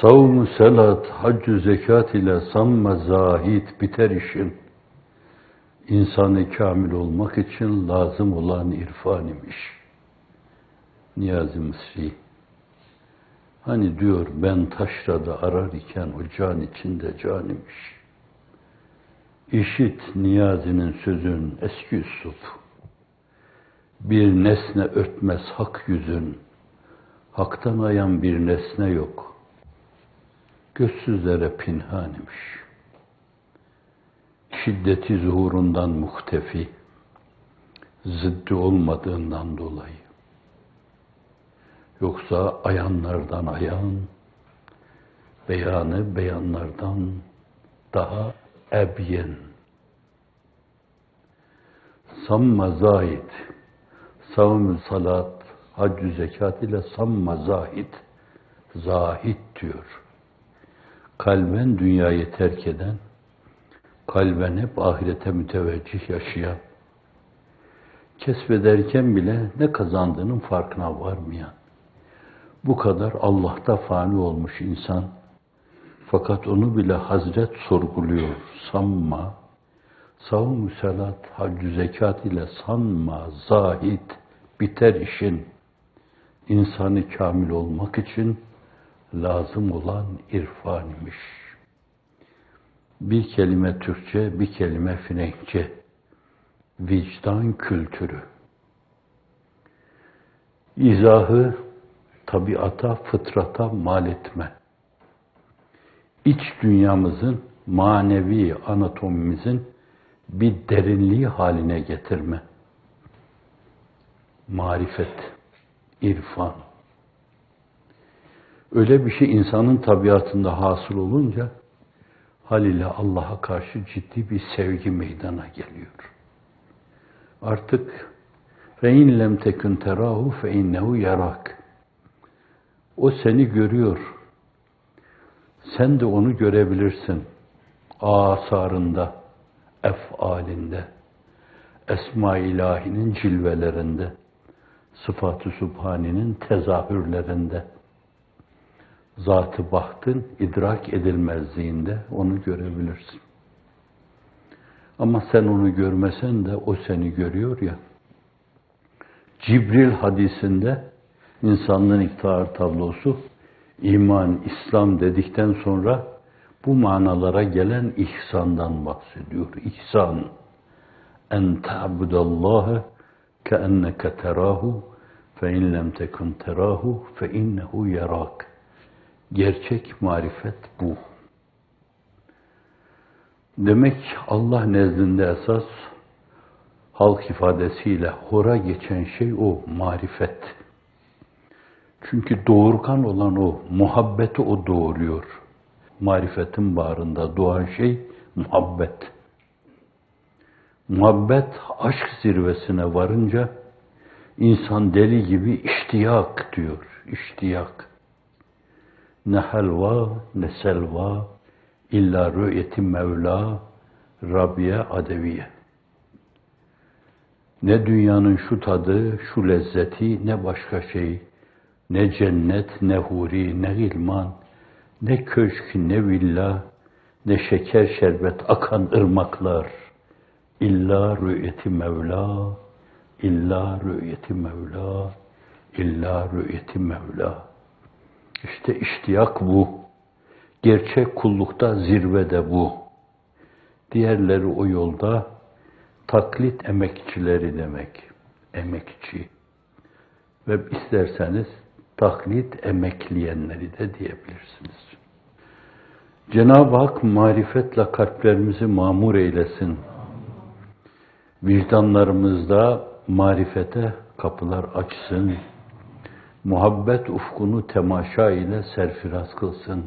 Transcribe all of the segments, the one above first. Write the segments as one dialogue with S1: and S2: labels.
S1: Savmu selat, haccü zekat ile samme zahid biter işin. İnsanı kamil olmak için lazım olan irfan imiş. Niyazi Mısri. Hani diyor ben taşrada arar iken o can içinde can imiş. İşit Niyazi'nin sözün eski üslup. Bir nesne örtmez hak yüzün. Haktan ayan bir nesne yok. Gözsüzlere pinhan imiş. Şiddeti zuhurundan muhtefi. Zıddı olmadığından dolayı. Yoksa ayanlardan ayan, beyanı beyanlardan daha ebyen. Samma zahid, savm salat, haccü zekat ile samma zahid, zahid diyor. Kalben dünyayı terk eden, kalben hep ahirete müteveccih yaşayan, kesbederken bile ne kazandığının farkına varmayan, bu kadar Allah'ta fani olmuş insan, fakat onu bile Hazret sorguluyor. Sanma, savun salat, haccü zekat ile sanma, zahid, biter işin. İnsanı kamil olmak için lazım olan irfan imiş. Bir kelime Türkçe, bir kelime Frenkçe. Vicdan kültürü. İzahı tabiata, fıtrata mal etme. İç dünyamızın, manevi anatomimizin bir derinliği haline getirme. Marifet, irfan. Öyle bir şey insanın tabiatında hasıl olunca haliyle Allah'a karşı ciddi bir sevgi meydana geliyor. Artık lem tekun terahu fe innehu yarak. O seni görüyor. Sen de onu görebilirsin. Asarında, efalinde, esma ilahinin cilvelerinde, sıfat-ı subhaninin tezahürlerinde, zat-ı bahtın idrak edilmezliğinde onu görebilirsin. Ama sen onu görmesen de o seni görüyor ya. Cibril hadisinde insanlığın iktidar tablosu iman, İslam dedikten sonra bu manalara gelen ihsandan bahsediyor. İhsan. En ta'budallâhe keenneke terahu fe in lem tekun terahu fe innehu yarak. Gerçek marifet bu. Demek Allah nezdinde esas halk ifadesiyle hora geçen şey o marifet. Çünkü doğurgan olan o, muhabbeti o doğuruyor. Marifetin bağrında doğan şey muhabbet. Muhabbet aşk zirvesine varınca insan deli gibi iştiyak diyor, iştiyak. Ne helva ne selva illa rü'yeti Mevla Rabbiye Adeviye. Ne dünyanın şu tadı, şu lezzeti, ne başka şey, ne cennet, ne huri, ne ilman, ne köşk, ne villa, ne şeker şerbet akan ırmaklar. İlla rü'yeti Mevla, illa rü'yeti Mevla, illa rü'yeti Mevla. İşte iştiyak bu. Gerçek kullukta zirvede bu. Diğerleri o yolda taklit emekçileri demek. Emekçi. Ve isterseniz taklit emekleyenleri de diyebilirsiniz. Cenab-ı Hak marifetle kalplerimizi mamur eylesin. Vicdanlarımızda marifete kapılar açsın. Muhabbet ufkunu temaşa ile serfiraz kılsın.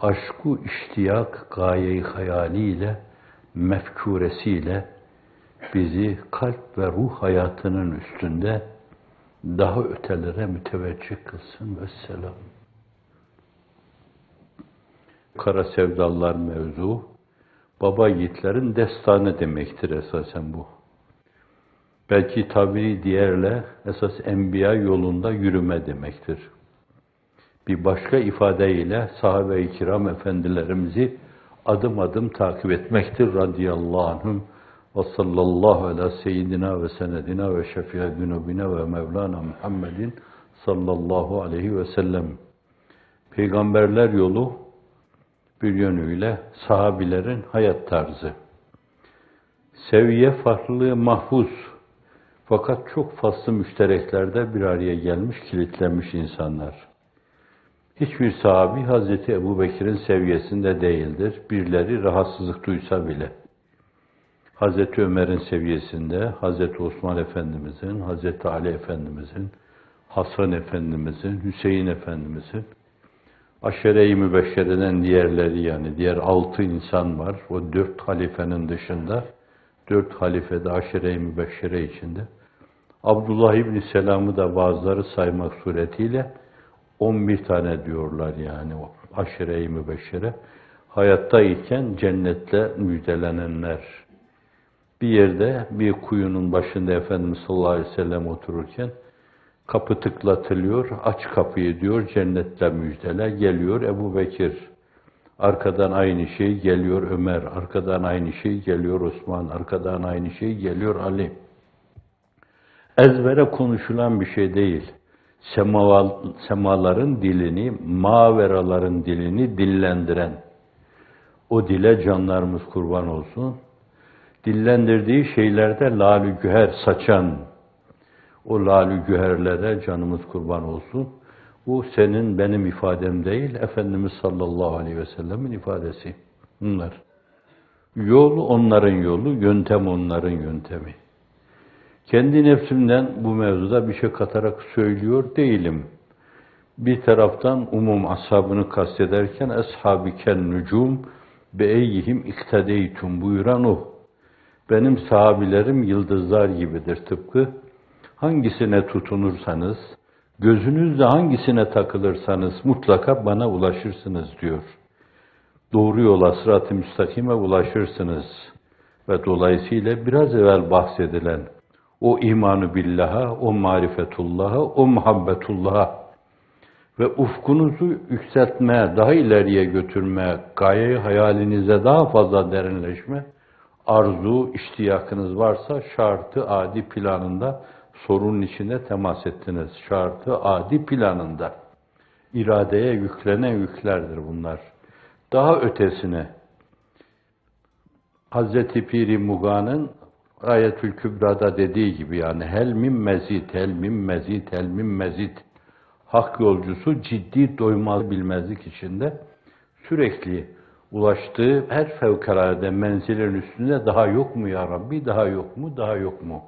S1: Aşku iştiyak gaye-i hayaliyle, mefkuresiyle bizi kalp ve ruh hayatının üstünde daha ötelere müteveccih kılsın. Vesselam. Kara sevdalar mevzu, baba yiğitlerin destanı demektir esasen bu. Belki tabiri diğerle esas enbiya yolunda yürüme demektir. Bir başka ifadeyle sahabe-i kiram efendilerimizi adım adım takip etmektir radıyallahu anhum ve sallallahu ala seyyidina ve senedina ve şefiye zunubina ve mevlana Muhammedin sallallahu aleyhi ve sellem. Peygamberler yolu bir yönüyle sahabilerin hayat tarzı. Seviye farklılığı mahfuz. Fakat çok faslı müştereklerde bir araya gelmiş, kilitlenmiş insanlar. Hiçbir sahabi Hazreti Ebu Bekir'in seviyesinde değildir. Birileri rahatsızlık duysa bile. Hazreti Ömer'in seviyesinde, Hazreti Osman Efendimizin, Hazreti Ali Efendimizin, Hasan Efendimizin, Hüseyin Efendimizin, aşere-i mübeşşereden diğerleri yani diğer altı insan var. O dört halifenin dışında, dört halifede aşere-i mübeşşere içinde. Abdullah İbni Selam'ı da bazıları saymak suretiyle 11 tane diyorlar yani o aşire-i mübeşşere. Hayattayken cennetle müjdelenenler. Bir yerde bir kuyunun başında Efendimiz sallallahu aleyhi ve sellem otururken kapı tıklatılıyor, aç kapıyı diyor, cennetle müjdele geliyor Ebu Bekir. Arkadan aynı şey geliyor Ömer, arkadan aynı şey geliyor Osman, arkadan aynı şey geliyor Ali. Ezbere konuşulan bir şey değil semaval, semaların dilini, maveraların dilini dillendiren, o dile canlarımız kurban olsun, dillendirdiği şeylerde lalü güher saçan, o lalü güherlere canımız kurban olsun. Bu senin benim ifadem değil, Efendimiz sallallahu aleyhi ve sellemin ifadesi. Bunlar. Yol onların yolu, yöntem onların yöntemi. Kendi nefsimden bu mevzuda bir şey katarak söylüyor değilim. Bir taraftan umum ashabını kastederken eshabiken nücum be eyyihim iktedeytum buyuran o. Benim sahabilerim yıldızlar gibidir tıpkı. Hangisine tutunursanız, gözünüzle hangisine takılırsanız mutlaka bana ulaşırsınız diyor. Doğru yola sırat-ı müstakime ulaşırsınız. Ve dolayısıyla biraz evvel bahsedilen o imanı billaha, o marifetullah'a, o muhabbetullah'a ve ufkunuzu yükseltmeye, daha ileriye götürmeye, gayeyi hayalinize daha fazla derinleşme, arzu, iştiyakınız varsa şartı adi planında sorunun içinde temas ettiniz. Şartı adi planında. iradeye yüklenen yüklerdir bunlar. Daha ötesine Hazreti Piri Muga'nın Ayetül Kübra'da dediği gibi yani hel min mezit, hel min mezit, hel min mezit. Hak yolcusu ciddi doymaz bilmezlik içinde sürekli ulaştığı her fevkalade menzilin üstünde daha yok mu ya Rabbi, daha yok mu, daha yok mu?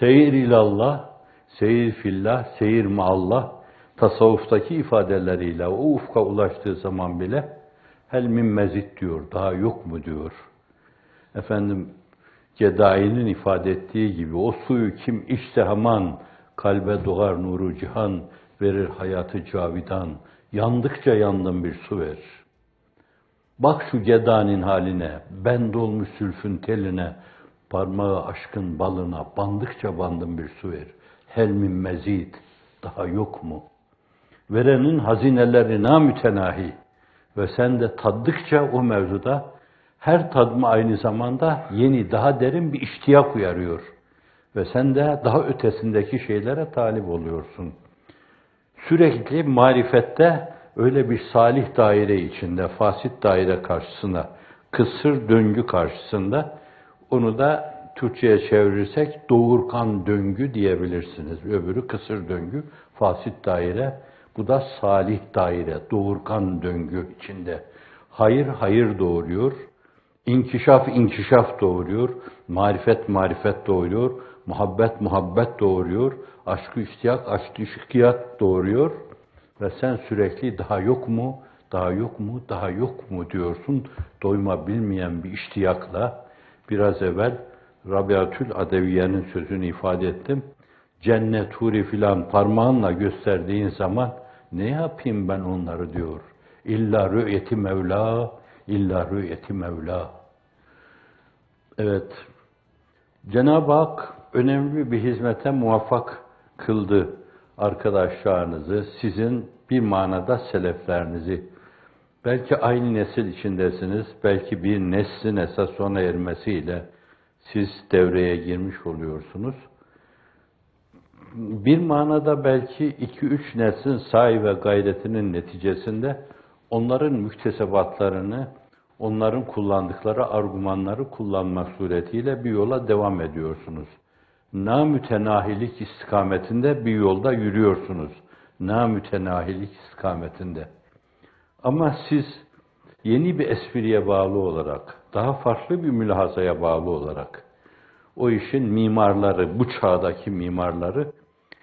S1: Seyir ilallah, seyir fillah, seyir maallah tasavvuftaki ifadeleriyle o ufka ulaştığı zaman bile hel min mezit diyor, daha yok mu diyor efendim Gedai'nin ifade ettiği gibi o suyu kim içse hemen kalbe doğar nuru cihan, verir hayatı cavidan, yandıkça yandım bir su ver. Bak şu gedanın haline, ben dolmuş sülfün teline, parmağı aşkın balına, bandıkça bandım bir su ver. Helmin mezid, daha yok mu? Verenin hazineleri namütenahi ve sen de taddıkça o mevzuda her tadma aynı zamanda yeni, daha derin bir iştiyak uyarıyor. Ve sen de daha ötesindeki şeylere talip oluyorsun. Sürekli marifette öyle bir salih daire içinde, fasit daire karşısında, kısır döngü karşısında onu da Türkçe'ye çevirirsek doğurkan döngü diyebilirsiniz. Öbürü kısır döngü, fasit daire. Bu da salih daire, doğurkan döngü içinde. Hayır hayır doğuruyor, İnkişaf inkişaf doğuruyor, marifet marifet doğuruyor, muhabbet muhabbet doğuruyor, aşkı iştiyak aşkı iştiyat doğuruyor ve sen sürekli daha yok mu, daha yok mu, daha yok mu diyorsun. Doyma bilmeyen bir iştiyakla biraz evvel Rabiatül Adeviye'nin sözünü ifade ettim. Cennet, huri filan parmağınla gösterdiğin zaman ne yapayım ben onları diyor. İlla rü'yeti Mevla, illa rü'yeti Mevla. Evet, Cenab-ı Hak önemli bir hizmete muvaffak kıldı. arkadaşlarınızı, sizin bir manada seleflerinizi, belki aynı nesil içindesiniz, belki bir neslin esas sona ermesiyle siz devreye girmiş oluyorsunuz. Bir manada belki iki üç neslin sahi ve gayretinin neticesinde onların müktesebatlarını, onların kullandıkları argümanları kullanmak suretiyle bir yola devam ediyorsunuz. Namütenahilik istikametinde bir yolda yürüyorsunuz. Namütenahilik istikametinde. Ama siz yeni bir espriye bağlı olarak, daha farklı bir mülahazaya bağlı olarak, o işin mimarları, bu çağdaki mimarları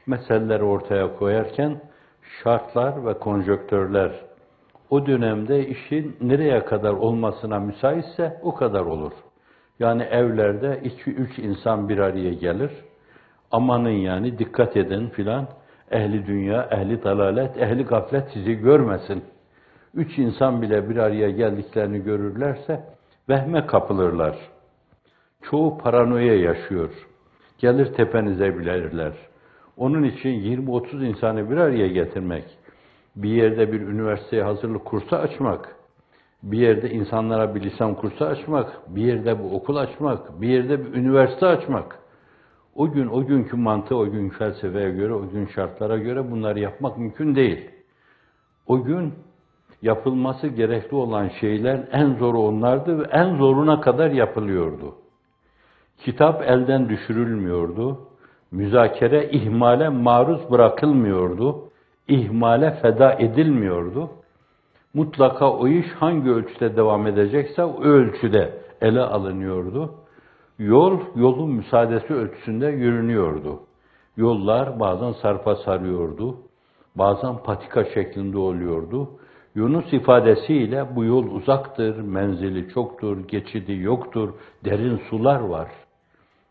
S1: meseleleri ortaya koyarken şartlar ve konjöktörler o dönemde işin nereye kadar olmasına müsaitse o kadar olur. Yani evlerde iki üç insan bir araya gelir. Amanın yani dikkat edin filan. Ehli dünya, ehli dalalet, ehli gaflet sizi görmesin. Üç insan bile bir araya geldiklerini görürlerse vehme kapılırlar. Çoğu paranoya yaşıyor. Gelir tepenize bilirler. Onun için 20-30 insanı bir araya getirmek, bir yerde bir üniversiteye hazırlık kursu açmak, bir yerde insanlara bir lisan kursu açmak, bir yerde bu okul açmak, bir yerde bir üniversite açmak. O gün, o günkü mantığı, o gün felsefeye göre, o gün şartlara göre bunları yapmak mümkün değil. O gün yapılması gerekli olan şeyler en zoru onlardı ve en zoruna kadar yapılıyordu. Kitap elden düşürülmüyordu. Müzakere ihmale maruz bırakılmıyordu. İhmale feda edilmiyordu. Mutlaka o iş hangi ölçüde devam edecekse o ölçüde ele alınıyordu. Yol, yolun müsaadesi ölçüsünde yürünüyordu. Yollar bazen sarpa sarıyordu, bazen patika şeklinde oluyordu. Yunus ifadesiyle bu yol uzaktır, menzili çoktur, geçidi yoktur, derin sular var.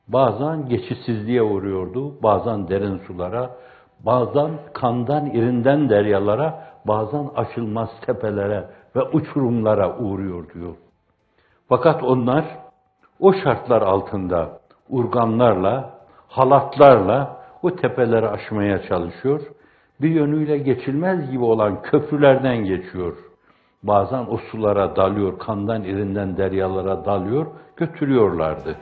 S1: Bazen geçitsizliğe uğruyordu, bazen derin sulara, bazen kandan irinden deryalara, bazen aşılmaz tepelere ve uçurumlara uğruyor diyor. Fakat onlar o şartlar altında urganlarla, halatlarla o tepeleri aşmaya çalışıyor. Bir yönüyle geçilmez gibi olan köprülerden geçiyor. Bazen o sulara dalıyor, kandan irinden deryalara dalıyor, götürüyorlardı.